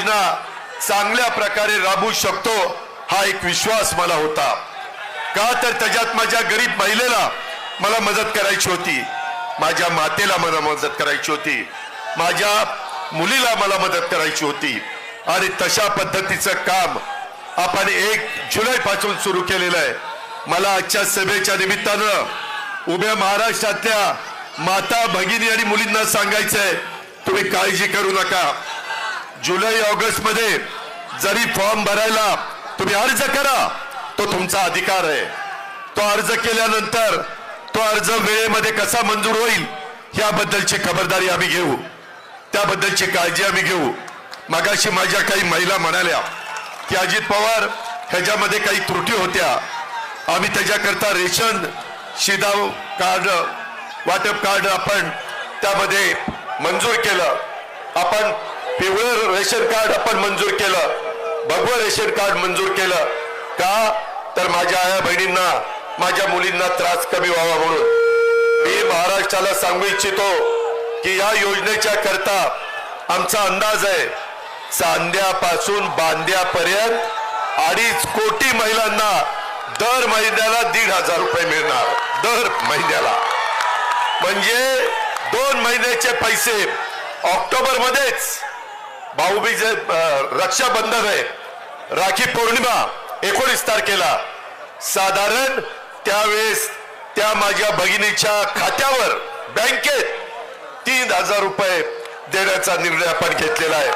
योजना चांगल्या प्रकारे राबवू शकतो हा एक विश्वास मला होता. का तर त्याच्यात माझ्या गरीब महिलेला मला मदत करायची होती. माझ्या मातेला मला मदत करायची होती. माझ्या मुलीला मला मदत करायची होती. आणि तशा पद्धतीचं काम आपण एक जुलै पासून सुरू केलेलं आहे. मला आजच्या सभेच्या निमित्तानं उभ्या महाराष्ट्रातल्या माता भगिनी आणि मुलींना सांगायचंय तुम्ही काळजी करू नका. जुलै ऑगस्टमध्ये जरी फॉर्म भरायला तुम्ही अर्ज करा तो तुमचा अधिकार आहे. तो अर्ज केल्यानंतर तो अर्ज वेळेमध्ये कसा मंजूर होईल याबद्दलची खबरदारी आम्ही घेऊ. त्याबद्दलची काळजी आम्ही घेऊ. मगाशी माझ्या काही महिला म्हणाल्या की अजित पवार ह्याच्यामध्ये काही त्रुटी होत्या. आम्ही त्याच्याकरता रेशन शिदाव कार्ड वाटप कार्ड आपण त्यामध्ये मंजूर केलं. आपण पिवळं रेशन कार्ड आपण मंजूर केलं. भगवं रेशन कार्ड मंजूर केलं. का? तर माझ्या आया बहिणींना माझ्या मुलींना त्रास कमी व्हावा म्हणून. मी महाराष्ट्राला सांगू इच्छितो की या योजनेच्या करता आमचा अंदाज आहे चांद्यापासून बांद्यापर्यंत अडीच कोटी महिलांना दर महिन्याला दीड हजार रुपये मिळणार. दर महिन्याला. म्हणजे दोन महिन्याचे पैसे ऑक्टोबर मध्येच भाऊबीज रक्षाबंधन आहे. राखी पौर्णिमा एकोणीस तारखेला. साधारण त्यावेळेस त्या माझ्या भगिनीच्या खात्यावर बँकेत तीन हजार रुपये देण्याचा निर्णय आपण घेतलेला आहे.